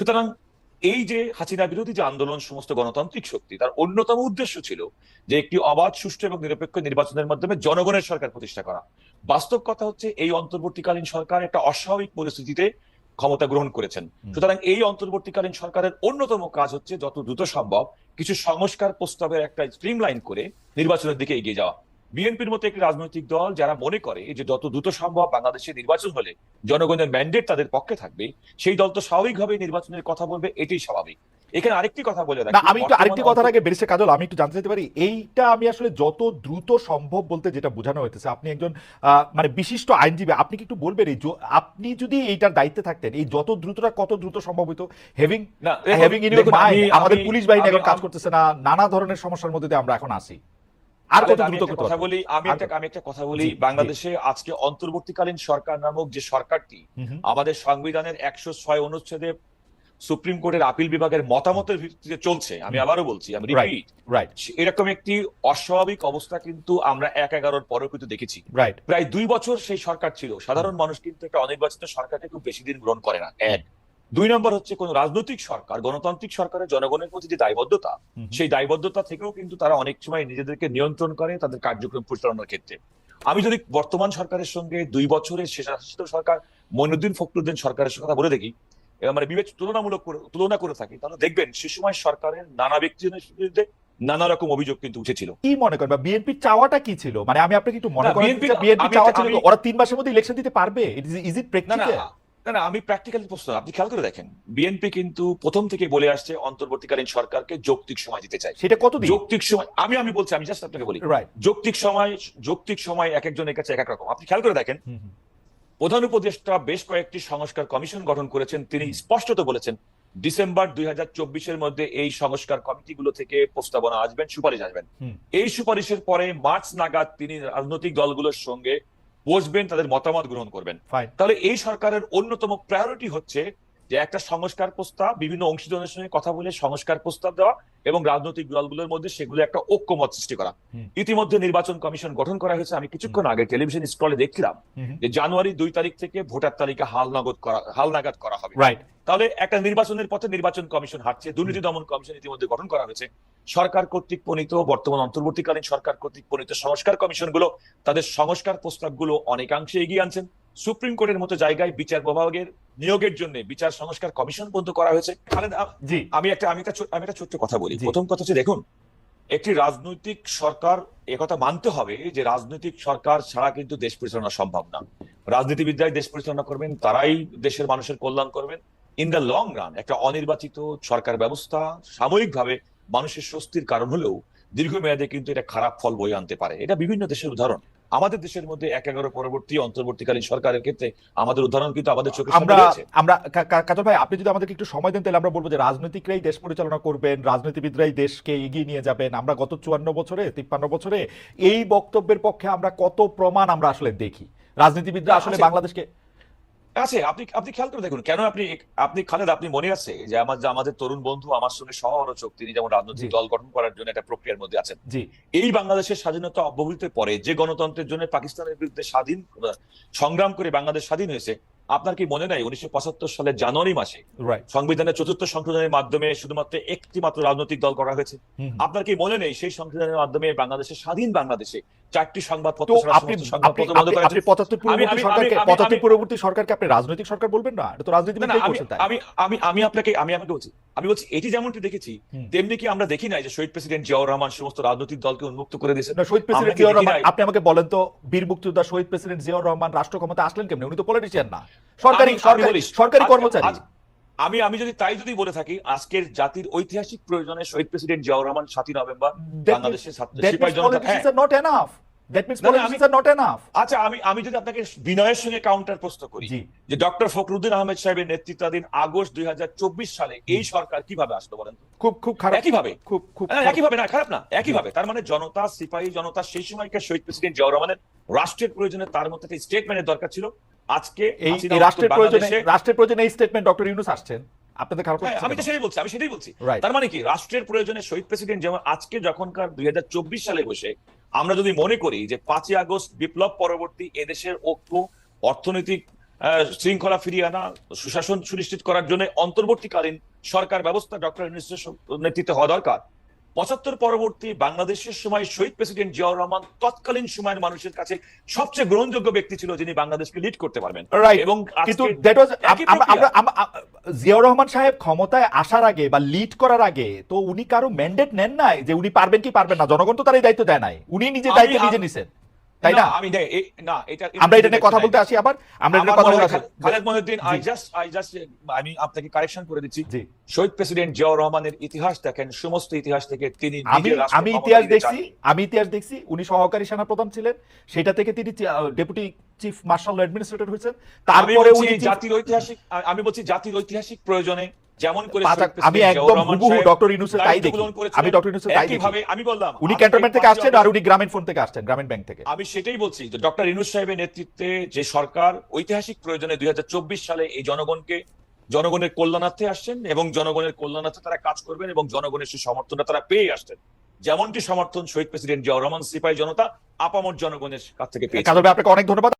সুতরাং এই যে হাসিনা বিরোধী যে আন্দোলন সমস্ত গণতান্ত্রিক শক্তি তার অন্যতম উদ্দেশ্য ছিল যে একটি অবাধ সুষ্ঠু এবং নিরপেক্ষ নির্বাচনের মাধ্যমে জনগণের সরকার প্রতিষ্ঠা করা। বাস্তব কথা হচ্ছে এই অন্তর্বর্তীকালীন সরকার একটা অস্বাভাবিক পরিস্থিতিতে ক্ষমতা গ্রহণ করেছেন। সুতরাং এই অন্তর্বর্তীকালীন সরকারের অন্যতম কাজ হচ্ছে যত দ্রুত সম্ভব কিছু সংস্কার প্রস্তাবের একটা স্ট্রিমলাইন করে নির্বাচনের দিকে এগিয়ে যাওয়া। বিএনপির মতো একটি রাজনৈতিক দল যারা মনে করে যে যত দ্রুত সম্ভব বাংলাদেশে নির্বাচন হলে জনগণের ম্যান্ডেট তাদের পক্ষে থাকবে সেই দল তো স্বাভাবিকভাবে নির্বাচনের কথা বলবে এটাই স্বাভাবিক। এখানে আরেকটি কথা বলে রাখি আমি একটু আরেকটি কথার আগে কাজল আমি একটু জানতে চাইতে পারি এইটা আমি আসলে যত দ্রুত সম্ভব বলতে যেটা বোঝানো হইতেছে আপনি একজন মানে বিশিষ্ট আইনজীবী আপনি কি একটু বলবেন এই আপনি যদি এইটার দায়িত্বে থাকতেন এই যত দ্রুতটা কত দ্রুত সম্ভব হইতো হেভিং না আমাদের পুলিশ বাহিনী এখন কাজ করতেছে না নানা ধরনের সমস্যার মধ্যে আমরা এখন আসি আর কত দ্রুত কথা বলি আমি একটা আমি একটা কথা বলি। বাংলাদেশে আজকে অন্তর্বর্তীকালীন সরকার নামক যে সরকারটি। আমাদের সংবিধানের একশো ছয় অনুচ্ছেদে সুপ্রিম কোর্টের আপিল বিভাগের মতামতের ভিত্তিতে চলছে। আমি আবারও বলছি আমি রিপিট রাইট এরকম একটি অস্বাভাবিক অবস্থা কিন্তু আমরা এক এগারোর পরেও কিন্তু দেখেছি। রাইট প্রায় দুই বছর সেই সরকার ছিল। সাধারণ মানুষ কিন্তু একটা অনির্বাচিত সরকারকে খুব বেশি দিন গ্রহণ করে না। এক দুই নম্বর হচ্ছে কোন রাজনৈতিক সরকার গণতান্ত্রিক সরকারের জনগণের প্রতি যে দায়বদ্ধতা সেই দায়বদ্ধতা থেকেও কিন্তু তারা অনেক সময় নিজেদেরকে নিয়ন্ত্রণ করে তাদের কার্যক্রম পরিচালনার ক্ষেত্রে। আমি যদি বর্তমান সরকারের সঙ্গে দুই বছরের শেষাশিত সরকার মইনুদ্দিন ফখরুদ্দিন সরকারের কথা বলে দেখি মানে বিবেচ তুলনামূলক করে তুলনা করে থাকি তাহলে দেখবেন সে সময় সরকারের নানা ব্যক্তিজনের বিরুদ্ধে নানা রকম অভিযোগ কিন্তু উঠেছিল। কি মনে করেন বা বিএনপির চাওয়াটা কি ছিল? মানে আমি আপনাকে একটু মনে না, করেন বিএনপি চাওয়া ছিল ওরা তিন মাসের মধ্যে ইলেকশন দিতে পারবে? ইজ ইট না না প্র্যাকটিক্যাল না না আমি প্র্যাকটিক্যাল প্রশ্ন আপনি খেয়াল করে দেখেন বিএনপি কিন্তু প্রথম থেকে বলে আসছে অন্তর্বর্তীকালীন সরকারকে যৌক্তিক সময় দিতে চাই। সেটা কতদিন? যৌক্তিক সময় আমি আমি বলছি আমি জাস্ট আপনাকে বলি। যৌক্তিক সময় যৌক্তিক সময় এক একজনের কাছে এক এক রকম। আপনি খেয়াল করে দেখেন প্রধান উপদেষ্টা বেশ কয়েকটি সংস্কার কমিশন গঠন করেছেন তিনি স্পষ্টত বলেছেন ডিসেম্বর দুই হাজার চব্বিশের মধ্যে এই সংস্কার কমিটিগুলো থেকে প্রস্তাবনা আসবেন সুপারিশ আসবেন। এই সুপারিশের পরে মার্চ নাগাদ তিনি রাজনৈতিক দলগুলোর সঙ্গে বসবেন তাদের মতামত গ্রহণ করবেন। তাহলে এই সরকারের অন্যতম প্রায়োরিটি হচ্ছে যে একটা সংস্কার প্রস্তাব বিভিন্ন অংশীদারের সঙ্গে কথা বলে সংস্কার প্রস্তাব দেওয়া এবং রাজনৈতিক দলগুলোর মধ্যে সেগুলো একটা ঐক্যমত সৃষ্টি করা। ইতিমধ্যে নির্বাচন কমিশন গঠন করা হয়েছে। আমি কিছুক্ষণ আগে টেলিভিশন স্ক্রলে দেখছিলাম যে জানুয়ারি দুই তারিখ থেকে ভোটার তালিকা হালনাগদ করা হালনাগাদ করা হবে। রাইট তাহলে একটা নির্বাচনের পথে নির্বাচন কমিশন হাঁটছে দুর্নীতি দমন কমিশন ইতিমধ্যে গঠন করা হয়েছে। সরকার কর্তৃক প্রণীত বর্তমান অন্তর্বর্তীকালীন সরকার কর্তৃক প্রণীত সংস্কার কমিশনগুলো তাদের সংস্কার প্রস্তাবগুলো অনেকাংশে এগিয়ে আনছেন। সুপ্রিম কোর্টের মতো জায়গায় বিচার বিভাগের নিয়োগের জন্য বিচার সংস্কার কমিশন পর্যন্ত করা হয়েছে। আমি একটা আমি একটা আমি একটা ছোট্ট কথা বলি। প্রথম কথা হচ্ছে দেখুন একটি রাজনৈতিক সরকার একথা মানতে হবে যে রাজনৈতিক সরকার ছাড়া কিন্তু দেশ পরিচালনা সম্ভব না। রাজনীতিবিদরাই দেশ পরিচালনা করবেন তারাই দেশের মানুষের কল্যাণ করবেন। ইন দ্য লং রান একটা অনির্বাচিত সরকার ব্যবস্থা সাময়িকভাবে মানুষের স্বস্তির কারণ হলেও দীর্ঘমেয়াদে কিন্তু এটা খারাপ ফল বয়ে আনতে পারে। এটা বিভিন্ন দেশের উদাহরণ। আমাদের দেশের মধ্যে এক এগারো পরবর্তী অন্তর্বর্তীকালীন সরকারের ক্ষেত্রে আমাদের উদাহরণ কিন্তু আমাদের সামনে আমরা আমরা কাজল ভাই আপনি যদি আমাদেরকে একটু সময় দেন তাহলে আমরা বলব যে রাজনৈতিকরাই দেশ পরিচালনা করবেন রাজনীতিবিদরাই দেশকে এগিয়ে নিয়ে যাবেন। আমরা গত চুয়ান্ন বছরে তিপ্পান্ন বছরে এই বক্তব্যের পক্ষে আমরা কত প্রমাণ আমরা আসলে দেখি। রাজনীতিবিদরা আসলে বাংলাদেশকে আছে আপনি আপনি খেয়াল করে দেখুন কেন আপনি আপনি খালেদ আপনি মনে আছে যে আমার যে আমাদের তরুণ বন্ধু আমার সঙ্গে সহ আলোচক তিনি যেমন রাজনৈতিক দল গঠন করার জন্য একটা প্রক্রিয়ার মধ্যে আছেন। এই বাংলাদেশের স্বাধীনতা অব্যবহিতের পরে যে গণতন্ত্রের জন্য পাকিস্তানের বিরুদ্ধে স্বাধীন সংগ্রাম করে বাংলাদেশ স্বাধীন হয়েছে আপনার কি মনে নাই উনিশশো পঁচাত্তর সালের জানুয়ারি মাসে সংবিধানের চতুর্থ সংশোধনের মাধ্যমে শুধুমাত্র একটি মাত্র রাজনৈতিক দল করা হয়েছে? আপনার কি মনে নেই সেই সংবিধানের মাধ্যমে বাংলাদেশের স্বাধীন বাংলাদেশে চারটি সংবাদপত্র আপনি আপনি। পঁচাত্তর পূর্ববর্তী সরকারকে পঁচাত্তর পূর্ববর্তী সরকারকে আপনি রাজনৈতিক সরকার বলবেন না? এটা তো রাজনীতিবিদরাই আমি করছেন তাই। আমি আমি আমি আপনাকে আমি আপনাকে বলছি। আমি বলছি এটি যেমনটি দেখেছি তেমনি কি আমরা দেখি নাই যে শহীদ প্রেসিডেন্ট জিয়াউর রহমান সমস্ত রাজনৈতিক দলকে উন্মুক্ত করে দিয়েছেন? না, শহীদ প্রেসিডেন্ট জিয়াউর রহমান আপনি আমাকে বলেন তো বীর মুক্তিযোদ্ধা শহীদ প্রেসিডেন্ট জিয়াউর রহমান রাষ্ট্র ক্ষমতা আসলেন কেমনে? উনি তো পলিটিশিয়ান না। সরকারি সরকারি সরকারি কর্মচারী। আমি আমি যদি তাই যদি বলে থাকি আজকের জাতির ঐতিহাসিক প্রয়োজনে শহীদ প্রেসিডেন্ট জিয়াউর রহমান সাতই নভেম্বর বাংলাদেশের সিপাহী জনতা হ্যাঁ। আচ্ছা আমি আমি যদি আপনাকে বিনয়ের সঙ্গে কাউন্টার প্রশ্ন করি যে ডক্টর ফখরুদ্দিন আহমেদ সাহেবের নেতৃত্বাধীন আগস্ট দুই হাজার চব্বিশ সালে এই সরকার কীভাবে আসলো বলেন খুব খুব খারাপ। একইভাবে? খুব খুব না, একইভাবে না খারাপ না একইভাবে। তার মানে জনতা সিপাহী জনতা সেই সময়কার শহীদ প্রেসিডেন্ট জিয়াউর রহমানের রাষ্ট্রের প্রয়োজনে তার মধ্যে একটা স্টেটমেন্টের দরকার ছিল। আজকে এই রাষ্ট্রের প্রয়োজনে রাষ্ট্রের প্রয়োজনে এই স্টেটমেন্ট ডক্টর ইউনুস আসছেন। আপনাদের খারাপ হ্যাঁ, আমি তো সেটাই বলছি আমি সেটাই বলছি। তার মানে কি রাষ্ট্রের প্রয়োজনে শহীদ প্রেসিডেন্ট যেমন আজকে যখনকার দুই হাজার চব্বিশ সালে বসে আমরা যদি মনে করি যে পাঁচই আগস্ট বিপ্লব পরবর্তী এদেশের ঐক্য অর্থনৈতিক শৃঙ্খলা ফিরিয়ে আনা সুশাসন সুনিশ্চিত করার জন্য অন্তর্বর্তীকালীন সরকার ব্যবস্থা ডক্টর ইউনূসের নেতৃত্বে হওয়া দরকার পঁচাত্তর পরবর্তী বাংলাদেশের সময় শহীদ প্রেসিডেন্ট জিয়াউর রহমান তৎকালীন সময়ের মানুষের কাছে সবচেয়ে গ্রহণযোগ্য ব্যক্তি ছিল যিনি বাংলাদেশকে লিড করতে পারবেন। এবং কিন্তু জিয়াউর রহমান সাহেব ক্ষমতায় আসার আগে বা লিড করার আগে তো উনি কারও ম্যান্ডেট নেন নাই যে উনি পারবেন কি পারবেন না? জনগণ তো তার এই দায়িত্ব দেয় নাই। উনি নিজে দায়িত্ব নিজে নিছেন। তাই না? আমি না এটা আমরা এটা নিয়ে কথা বলতে আসি আবার? আমরা এটা কথা বলতে আসি। Khaled Mohiuddin I just I just আমি আপনাকে কারেকশন করে দিচ্ছি। শহীদ প্রেসিডেন্ট জিয়াউর রহমানের ইতিহাস দেখেন সমস্ত ইতিহাস থেকে তিনি আমি আমি ইতিহাস দেখছি আমি ইতিহাস দেখছি উনি সহকারী সেনাপ্রধান ছিলেন সেটা থেকে তিনি ডেপুটি চিফ মার্শাল অ্যাডমিনিস্ট্রেটর হয়েছেন তারপরে উনি জাতির ঐতিহাসিক আমি বলছি জাতির ঐতিহাসিক প্রয়োজনে যেমন করে আমি একদম হুবহু ডক্টর ইউনুসের তাই দেখি। আমি ডক্টর ইউনুসের তাই দেখি। আমি বললাম উনি ক্যান্টনমেন্ট থেকে আসছেন আর উনি গ্রামীণ ফোন থেকে আসছেন গ্রামীণ ব্যাংক থেকে। আমি সেটাই বলছি যে ডক্টর ইনুস সাহেবের নেতৃত্বে যে সরকার ঐতিহাসিক প্রয়োজনে দুই হাজার চব্বিশ সালে এই জনগণকে জনগণের কল্যাণার্থে আসছেন এবং জনগণের কল্যাণার্থে তারা কাজ করবেন এবং জনগণের সেই সমর্থনটা তারা পেয়ে আসছেন। যেমনটি সমর্থন শহীদ প্রেসিডেন্ট জিয়াউর রহমান সিপাহী জনতা আপামর জনগণের কাছ থেকে পেয়েছে আপনাকে অনেক ধন্যবাদ।